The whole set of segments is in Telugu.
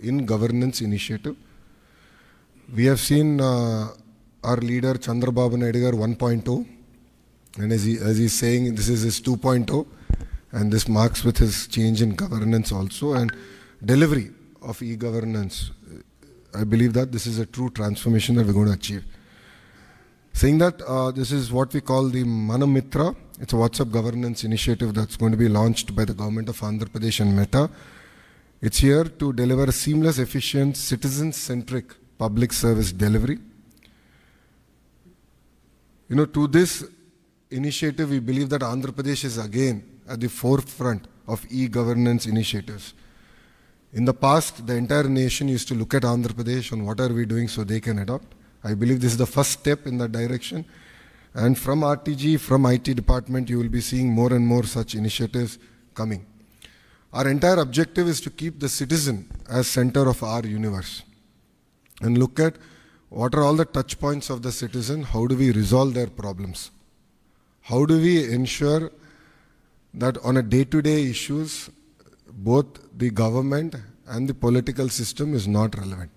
in governance initiative. We have seen uh, our leader Chandrababu Naidu garu 1.0, and as, he, as he's saying, this is his 2.0, and this marks with his change in governance also and delivery of e-governance. I believe that this is a true transformation that we're going to achieve. Saying that, uh, this is what we call the Manamitra. It's a WhatsApp governance initiative that's going to be launched by the government of Andhra Pradesh and Meta. It's here to deliver seamless, efficient, citizen-centric public service delivery. You know, to this initiative, we believe that Andhra Pradesh is again at the forefront of e-governance initiatives. In the past, the entire nation used to look at Andhra Pradesh on what are we doing so they can adopt. I believe this is the first step in that direction. And from RTG, from IT department, you will be seeing more and more such initiatives coming. Our entire objective is to keep the citizen as center of our universe and look at what are all the touch points of the citizen, how do we resolve their problems? How do we ensure that on a day-to-day issues, both the government and the political system is not relevant.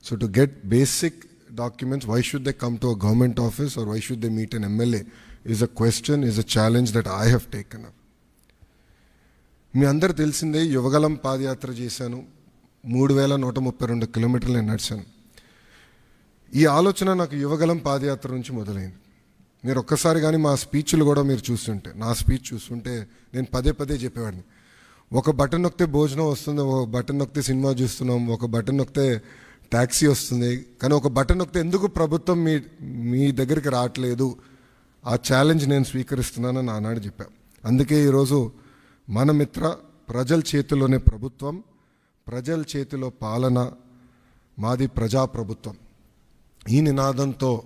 So to get basic documents, why should they come to a government office or why should they meet an MLA is a question, is a challenge that I have taken up. మీ అందరు తెలిసిందే యువగలం పాదయాత్ర చేశాను. మూడు వేల నూట ముప్పై రెండు కిలోమీటర్లు నేను నడిచాను. ఈ ఆలోచన నాకు యువగలం పాదయాత్ర నుంచి మొదలైంది. మీరు ఒక్కసారి కానీ మా స్పీచ్లు కూడా మీరు చూస్తుంటే నా స్పీచ్ చూస్తుంటే నేను పదే పదే చెప్పేవాడిని. ఒక బటన్ నొక్కితే భోజనం వస్తుంది ఒక బటన్ నొక్కితే సినిమా చూస్తున్నాం ఒక బటన్ నొక్కితే ట్యాక్సీ వస్తుంది. కానీ ఒక బటన్ నొక్కితే ఎందుకు ప్రభుత్వం మీ మీ దగ్గరికి రావట్లేదు? ఆ ఛాలెంజ్ నేను స్వీకరిస్తున్నానని ఆనాడు చెప్పాను అందుకే ఈరోజు మన మిత్ర ప్రజల చేతిలోనే ప్రభుత్వం ప్రజల చేతిలో పాలన మాది ప్రజాప్రభుత్వం. ఈ నినాదంతో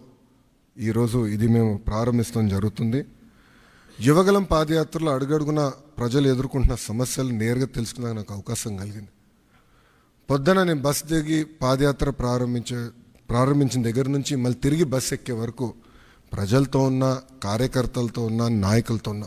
ఈరోజు ఇది మేము ప్రారంభిస్తాం జరుగుతుంది. యువగలం పాదయాత్రలో అడుగడుగున ప్రజలు ఎదుర్కొంటున్న సమస్యలు నేరుగా తెలుసుకునే నాకు అవకాశం కలిగింది. పొద్దున నేను బస్ దిగి పాదయాత్ర ప్రారంభించే ప్రారంభించిన దగ్గర నుంచి మళ్ళీ తిరిగి బస్ ఎక్కే వరకు ప్రజలతో ఉన్న కార్యకర్తలతో ఉన్న నాయకులతో ఉన్న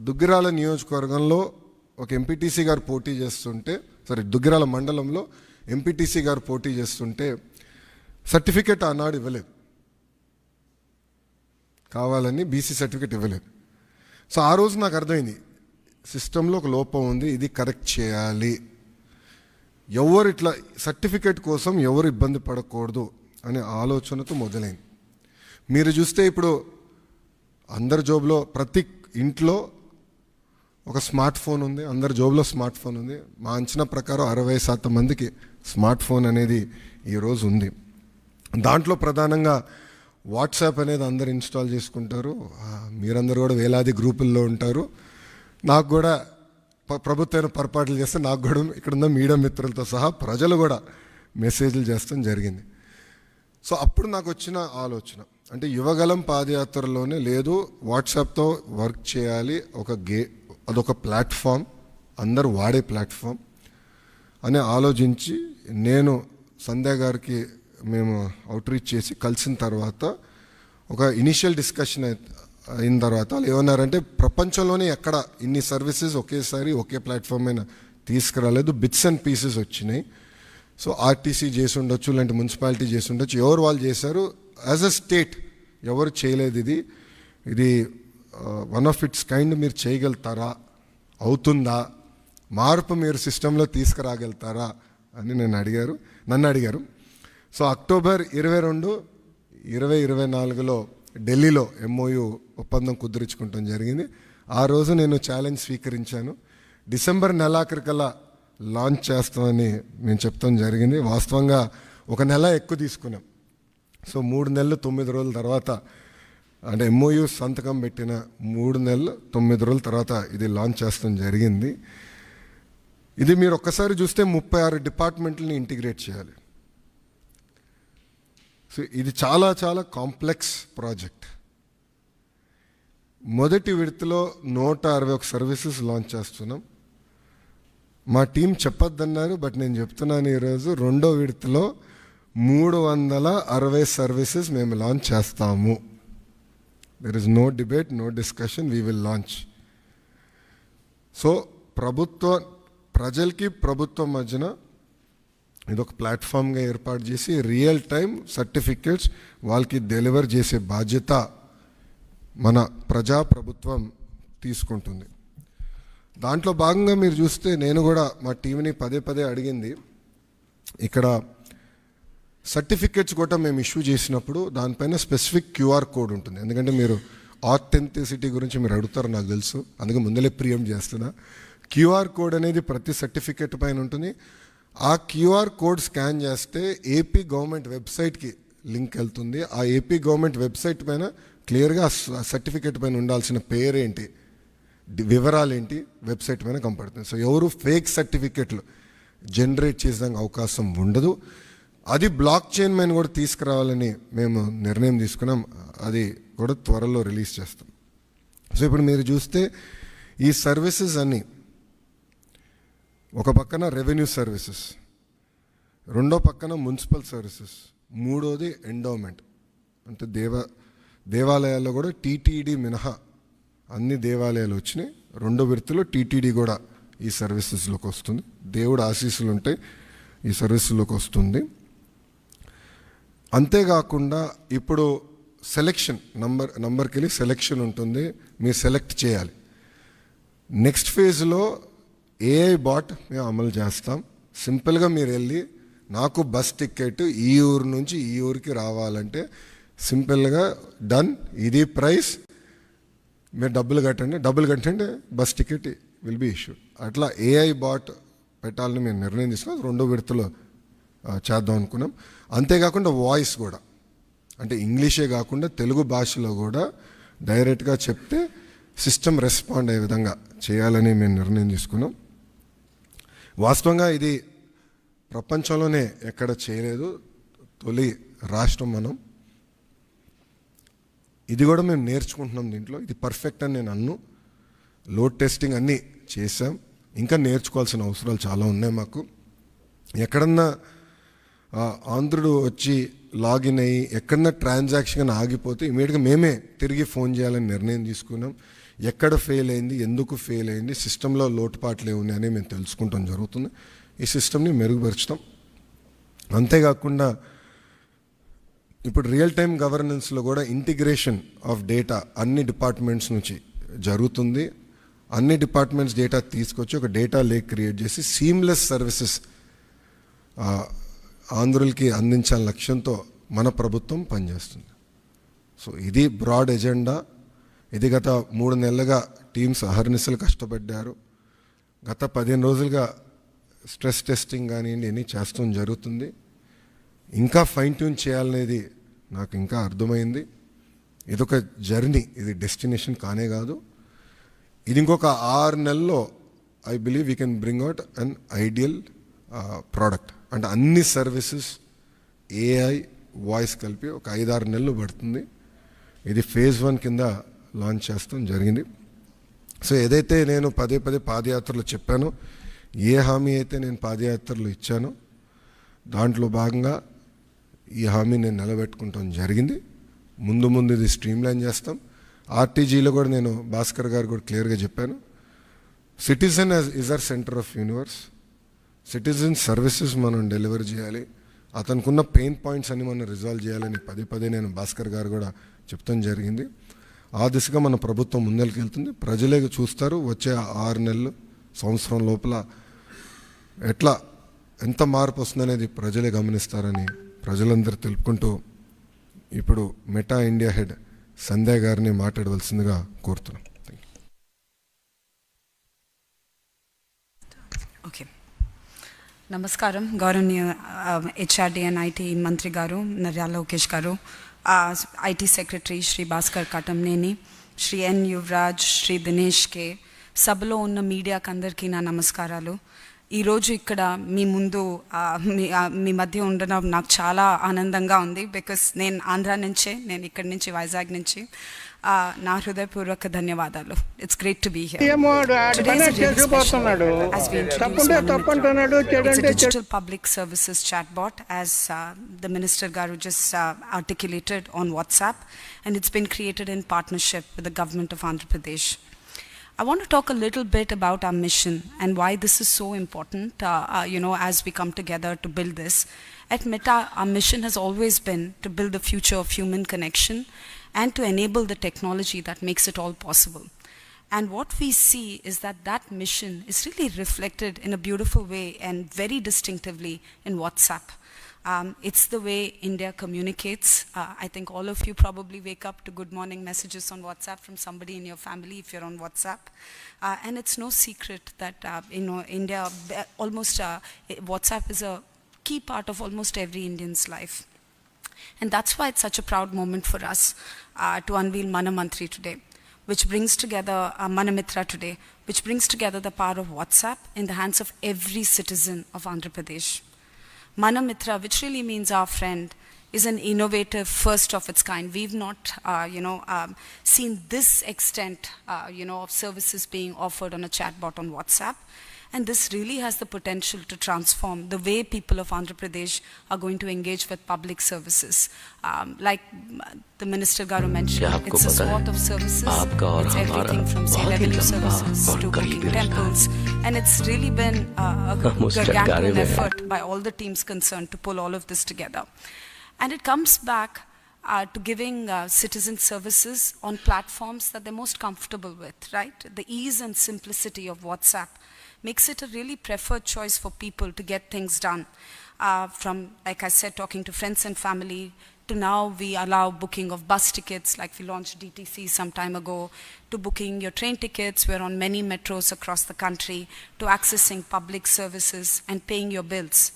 దుగ్గిరాల నియోజకవర్గంలో ఒక ఎంపీటీసీ గారు పోటీ చేస్తుంటే సారీ దుగ్గిరాల మండలంలో ఎంపీటీసీ గారు పోటీ చేస్తుంటే సర్టిఫికేట్ ఆనాడు ఇవ్వలేదు. కావాలని బీసీ సర్టిఫికేట్ ఇవ్వలేదు. సో ఆ రోజు నాకు అర్థమైంది సిస్టంలో ఒక లోపం ఉంది ఇది కరెక్ట్ చేయాలి. ఎవరు ఇట్లా సర్టిఫికేట్ కోసం ఎవరు ఇబ్బంది పడకూడదు అనే ఆలోచనతో మొదలైంది. మీరు చూస్తే ఇప్పుడు అందరి జాబ్లో ప్రతి ఇంట్లో ఒక స్మార్ట్ ఫోన్ ఉంది అందరి జోబులో స్మార్ట్ ఫోన్ ఉంది. మా అంచనా ప్రకారం అరవై శాతం మందికి స్మార్ట్ ఫోన్ అనేది ఈరోజు ఉంది. దాంట్లో ప్రధానంగా వాట్సాప్ అనేది అందరు ఇన్స్టాల్ చేసుకుంటారు. మీరందరూ కూడా వేలాది గ్రూపుల్లో ఉంటారు. నాకు కూడా ప్రభుత్వం పొరపాట్లు చేస్తే నాకు కూడా ఇక్కడ ఉన్న మీడియా మిత్రులతో సహా ప్రజలు కూడా మెసేజ్లు చేస్తాం జరిగింది. సో అప్పుడు నాకు వచ్చిన ఆలోచన. అంటే యువగలం పాదయాత్రలోనే లేదు వాట్సాప్తో వర్క్ చేయాలి ఒక గే అదొక ప్లాట్ఫామ్ అందరు వాడే ప్లాట్ఫామ్. అని ఆలోచించి నేను సంధ్య గారికి మేము అవుట్రీచ్ చేసి కలిసిన తర్వాత ఒక ఇనిషియల్ డిస్కషన్ అయిన తర్వాత వాళ్ళు ఏమన్నారంటే ప్రపంచంలోనే ఎక్కడ ఇన్ని సర్వీసెస్ ఒకేసారి ఒకే ప్లాట్ఫామ్ అయినా తీసుకురాలేదు బిట్స్ అండ్ పీసెస్ వచ్చినాయి. సో ఆర్టీసీ చేసి ఉండొచ్చు లేదంటే మున్సిపాలిటీ చేసి ఉండొచ్చు ఎవరు వాళ్ళు చేశారు యాజ్ అ స్టేట్ ఎవరు చేయలేదు ఇది. ఇది వన్ ఆఫ్ ఇట్స్ కైండ్ మీరు చేయగలుగుతారా? అవుతుందా? మార్పు మీరు సిస్టంలో తీసుకురాగలుగుతారా? అని నేను అడిగారు. నన్ను అడిగారు. సో అక్టోబర్ ఇరవై రెండు ఇరవై ఇరవై నాలుగులో ఢిల్లీలో ఎంఓయు ఒప్పందం కుదుర్చుకుంటాం జరిగింది. ఆ రోజు నేను ఛాలెంజ్ స్వీకరించాను. డిసెంబర్ నెలాఖరికల్లా లాంచ్ చేస్తామని నేను చెప్తాం జరిగింది. వాస్తవంగా ఒక నెల ఎక్కువ తీసుకున్నాం. సో మూడు నెలలు తొమ్మిది రోజుల తర్వాత అంటే ఎంఓయు సంతకం పెట్టిన మూడు నెలలు తొమ్మిది రోజుల తర్వాత ఇది లాంచ్ చేస్తాం జరిగింది. ఇది మీరు ఒక్కసారి చూస్తే ముప్పై ఆరు డిపార్ట్మెంట్లని ఇంటిగ్రేట్ చేయాలి. సో ఇది చాలా చాలా కాంప్లెక్స్ ప్రాజెక్ట్ మొదటి విడతలో నూట అరవై ఒక సర్వీసెస్ లాంచ్ చేస్తున్నాం. మా టీం చెప్పొద్దన్నారు బట్ నేను చెప్తున్నాను ఈరోజు రెండో విడతలో మూడు వందల అరవై సర్వీసెస్ మేము లాంచ్ చేస్తాము. There is no debate no discussion we will launch so ప్రభుత్వ ప్రజలకి ప్రభుత్వం మధ్యన ఇది ఒక ప్లాట్ఫామ్గా ఏర్పాటు చేసి రియల్ టైం సర్టిఫికేట్స్ వాళ్ళకి డెలివర్ చేసే బాధ్యత మన ప్రజా ప్రభుత్వం తీసుకుంటుంది. దాంట్లో భాగంగా మీరు చూస్తే నేను కూడా మా టీంని పదే పదే అడిగింది. ఇక్కడ సర్టిఫికెట్స్ కూడా మేము ఇష్యూ చేసినప్పుడు దానిపైన స్పెసిఫిక్ క్యూఆర్ కోడ్ ఉంటుంది. ఎందుకంటే మీరు ఆథెంటిసిటీ గురించి మీరు అడుగుతారు నాకు తెలుసు. అందుకే ముందలే ప్రియం చేస్తున్నా. క్యూఆర్ కోడ్ అనేది ప్రతి సర్టిఫికెట్ పైన ఉంటుంది. ఆ క్యూఆర్ కోడ్ స్కాన్ చేస్తే ఏపీ గవర్నమెంట్ వెబ్సైట్కి లింక్ వెళ్తుంది. ఆ ఏపీ గవర్నమెంట్ వెబ్సైట్ పైన క్లియర్గా ఆ సర్టిఫికెట్ పైన ఉండాల్సిన పేరేంటి? వివరాలు ఏంటి వెబ్సైట్ పైన కనపడుతుంది. సో ఎవరు ఫేక్ సర్టిఫికెట్లు జనరేట్ చేసేదానికి అవకాశం ఉండదు. అది బ్లాక్ చైన్ మైన్ కూడా తీసుకురావాలని మేము నిర్ణయం తీసుకున్నాం. అది కూడా త్వరలో రిలీజ్ చేస్తాం. సో ఇప్పుడు మీరు చూస్తే ఈ సర్వీసెస్ అన్నీ ఒక పక్కన రెవెన్యూ సర్వీసెస్ రెండో పక్కన మున్సిపల్ సర్వీసెస్ మూడోది ఎండోమెంట్ అంటే దేవ దేవాలయాల్లో కూడా టీటీడీ మినహా అన్ని దేవాలయాలు వచ్చినాయి. రెండో విడతలో టీటీడీ కూడా ఈ సర్వీసెస్లోకి వస్తుంది. దేవుడు ఆశీస్సులు ఉంటే ఈ సర్వీసుల్లోకి వస్తుంది. అంతేకాకుండా ఇప్పుడు సెలెక్షన్ నంబర్ నంబర్కి వెళ్ళి సెలెక్షన్ ఉంటుంది. మీరు సెలెక్ట్ చేయాలి. నెక్స్ట్ ఫేజ్లో ఏఐ బాట్ మేము అమలు చేస్తాం. సింపుల్గా మీరు వెళ్ళి నాకు బస్ టికెట్ ఈ ఊరు నుంచి ఈ ఊరికి రావాలంటే సింపుల్గా డన్ ఇది ప్రైస్ మీరు డబ్బులు కట్టండి. డబ్బులు కట్టండి bus ticket will be issued అట్లా ఏఐ బాట్ పెట్టాలని మేము నిర్ణయం తీసుకున్నాం. రెండో విడతలో చేద్దాం అనుకున్నాం. అంతేకాకుండా వాయిస్ కూడా. అంటే ఇంగ్లీషే కాకుండా తెలుగు భాషలో కూడా డైరెక్ట్గా చెప్తే సిస్టమ్ రెస్పాండ్ అయ్యే విధంగా చేయాలని మేము నిర్ణయం తీసుకున్నాం. వాస్తవంగా ఇది ప్రపంచంలోనే ఎక్కడ చేయలేదు. తొలి రాష్ట్రం మనం. ఇది కూడా మేము నేర్చుకుంటున్నాం దీంట్లో. ఇది పర్ఫెక్ట్ అని నేను అన్ను. లోడ్ టెస్టింగ్ అన్నీ చేసాం ఇంకా నేర్చుకోవాల్సిన అవసరాలు చాలా ఉన్నాయి మాకు. ఎక్కడన్నా ఆంధ్రుడు వచ్చి లాగిన్ అయ్యి ఎక్కడన్నా ట్రాన్సాక్షన్ ఆగిపోతే ఇమీడియట్గా మేమే తిరిగి ఫోన్ చేయాలని నిర్ణయం తీసుకున్నాం. ఎక్కడ ఫెయిల్ అయింది ఎందుకు ఫెయిల్ అయింది సిస్టంలో లోటుపాట్లు ఏమున్నాయని మేము తెలుసుకుంటాం జరుగుతుంది. ఈ సిస్టమ్ని మెరుగుపరచడం అంతేకాకుండా ఇప్పుడు రియల్ టైం గవర్నెన్స్లో కూడా ఇంటిగ్రేషన్ ఆఫ్ డేటా అన్ని డిపార్ట్మెంట్స్ నుంచి జరుగుతుంది. అన్ని డిపార్ట్మెంట్స్ డేటా తీసుకొచ్చి ఒక డేటా లేక్ క్రియేట్ చేసి సీమ్లెస్ సర్వీసెస్ ఆంధ్రులకి అందించాలని లక్ష్యంతో మన ప్రభుత్వం పనిచేస్తుంది. సో ఇది బ్రాడ్ ఎజెండా. ఇది గత మూడు నెలలుగా టీమ్స్ అహర్నిశలు కష్టపడ్డారు. గత పదిహేను రోజులుగా స్ట్రెస్ టెస్టింగ్ కానివ్వండి ఇవన్నీ చేస్తాం జరుగుతుంది. ఇంకా ఫైన్ ట్యూన్ చేయాలనేది నాకు ఇంకా అర్థమైంది. ఇదొక జర్నీ ఇది డెస్టినేషన్ కానే కాదు. ఇది ఇంకొక ఆరు నెలల్లో I believe we can bring out an ideal product. అంటే అన్ని సర్వీసెస్ ఏఐ వాయిస్ కలిపి ఒక ఐదారు నెలలు పడుతుంది. ఇది ఫేజ్ వన్ కింద లాంచ్ చేస్తాం జరిగింది. సో ఏదైతే నేను పదే పదే పాదయాత్రలో చెప్పానో ఏ హామీ అయితే నేను పాదయాత్రలో ఇచ్చానో దాంట్లో భాగంగా ఈ హామీ నేను నిలబెట్టుకుంటాం జరిగింది. ముందు ముందు ఇది స్ట్రీమ్ లైన్ చేస్తాం ఆర్టీజీలో కూడా నేను భాస్కర్ గారు కూడా క్లియర్గా చెప్పాను. Citizen is our centre of universe citizen services మనం డెలివర్ చేయాలి. అతనుకున్న పెయిన్ పాయింట్స్ అన్ని మనం రిజాల్వ్ చేయాలని పదే పదే నేను భాస్కర్ గారు కూడా చెప్తాం జరిగింది. ఆ దిశగా మన ప్రభుత్వం ముందరికి వెళ్తుంది ప్రజలే చూస్తారు. వచ్చే ఆరు నెలలు సంవత్సరం లోపల ఎట్లా ఎంత మార్పు వస్తుందనేది ప్రజలే గమనిస్తారని ప్రజలందరూ తెలుపుకుంటూ ఇప్పుడు మెటా ఇండియా హెడ్ సంధ్య గారిని మాట్లాడవలసిందిగా కోరుతున్నాం. ఓకే నమస్కారం. గౌరవనీయ హెచ్ఆర్డి అండ్ ఐటీ మంత్రి garu Naryala Lokesh garu IT secretary Shri Bhaskar Katamneni Shri N Yuvaraj Shri Dinesh K సభలో ఉన్న మీడియాకి అందరికీ నా నమస్కారాలు. ఈరోజు ఇక్కడ మీ ముందు మీ మధ్య ఉండడం నాకు చాలా ఆనందంగా ఉంది బికాస్ నేను ఆంధ్ర నుంచే నేను ఇక్కడి నుంచి వైజాగ్ నుంచి. నా హృదయపూర్వక ధన్యవాదాలు it's great to be here ఏమో ఆడు ఆడి Today పని is a really చేసిపోతున్నాడు special as we introduce తప్పుంటే Manu తప్పు Mitra. అంటున్నాడు It's a చెడంటే చెడు digital public services chatbot, as uh, the Minister Garu just uh, articulated on WhatsApp, and it's been created in partnership with the government of Andhra Pradesh. I want to talk a little bit about our mission and why this is so important, uh, uh, you know, as we come together to build this. At Meta, our mission has always been to build the future of human connection and to enable the technology that makes it all possible. And what we see is that that mission is really reflected in a beautiful way and very distinctively in WhatsApp. Um, it's the way India communicates. Uh, I think all of you probably wake up to good morning messages on WhatsApp from somebody in your family if you're on WhatsApp. Uh, and it's no secret that, uh, you know, India, almost, uh, WhatsApp is a key part of almost every Indian's life. And that's why it's such a proud moment for us uh, to unveil Mana Mantri today, which brings together uh, Mana Mitra today, which brings together the power of WhatsApp in the hands of every citizen of Andhra Pradesh. Manamitra, which really means our friend, is an innovative first of its kind. We've not, uh, you know, um, seen this extent, uh, you know, of services being offered on a chatbot on WhatsApp. And this really has the potential to transform the way people of Andhra Pradesh are going to engage with public services. Um, like uh, the Minister Garu mentioned, it's a swath of services. It's everything from say revenue services to booking temples. And it's really been uh, a gargantuan effort by all the teams concerned to pull all of this together. And it comes back uh, to giving uh, citizen services on platforms that they're most comfortable with, right? The ease and simplicity of WhatsApp makes it a really preferred choice for people to get things done. Uh, from, like I said, talking to friends and family, to now we allow booking of bus tickets, like we launched DTC some time ago, to booking your train tickets. We're on many metros across the country, to accessing public services and paying your bills.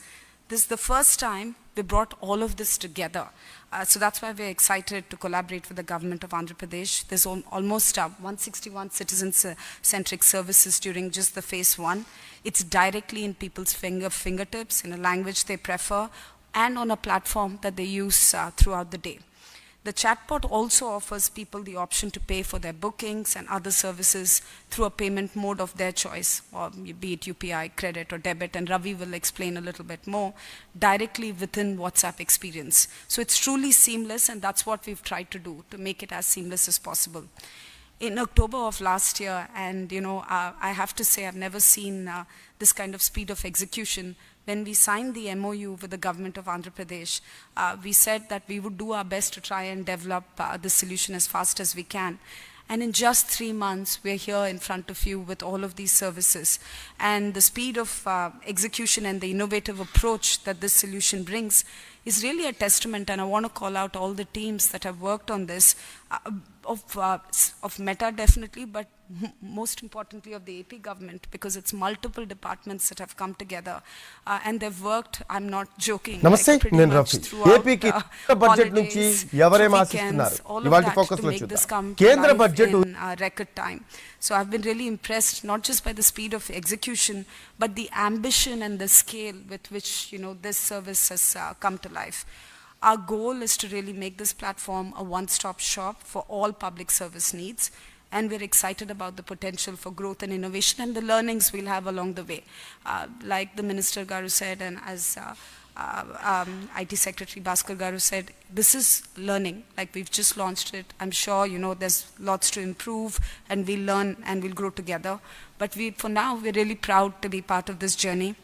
This is the first time we brought all of this together. Uh, so that's why we're excited to collaborate with the government of Andhra Pradesh. There's al- almost uh, 161 citizen-centric services during just the phase one. It's directly in people's finger fingertips in a language they prefer and on a platform that they use uh, throughout the day. The chatbot also offers people the option to pay for their bookings and other services through a payment mode of their choice, or be it UPI, credit, or debit. And Ravi will explain a little bit more directly within WhatsApp experience. So it's truly seamless, and that's what we've tried to do to make it as seamless as possible. In October of last year, and you know, uh, I have to say, I've never seen uh, this kind of speed of execution when we signed the MOU with the government of Andhra Pradesh, uh, we said that we would do our best to try and develop uh, the solution as fast as we can. And in just three months, we're here in front of you with all of these services. And the speed of uh, execution and the innovative approach that this solution brings is really a testament. And I want to call out all the teams that have worked on this, uh, of, uh, s- of Meta definitely, but m- most importantly of the AP government, because it's multiple departments that have come together. Uh, and they've worked, I'm not joking. like, నమస్తే pretty నేను much రఫీ throughout ఏపీకి the కేంద్ర బడ్జెట్ నుంచి holidays, ఎవరేం through ఆశిస్తున్నారు weekends, all of ఇవాళ that ఫోకస్ to లో make this చూద్దాం come to కేంద్ర life budget in uh, record time. So I've been really impressed, not just by the speed of execution, but the ambition and the scale with which you know this service has uh, come to life. Our goal is to really make this platform a one-stop shop for all public service needs, and we're excited about the potential for growth and innovation and the learnings we'll have along the way. Uh, like the Minister Garu said, and as uh, uh, um, IT Secretary Bhaskar Garu said, this is learning. Like we've just launched it. I'm sure you know there's lots to improve, and we'll learn and we'll grow together. But we, for now, we're really proud to be part of this journey.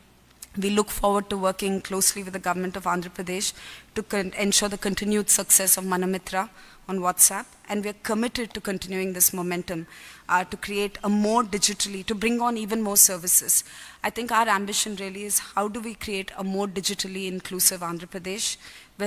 We look forward to working closely with the government of Andhra Pradesh to ensure the continued success of Manamitra on WhatsApp, and we are committed to continuing this momentum uh, to create a more digitally, to bring on even more services. I think our ambition really is how do we create a more digitally inclusive Andhra Pradesh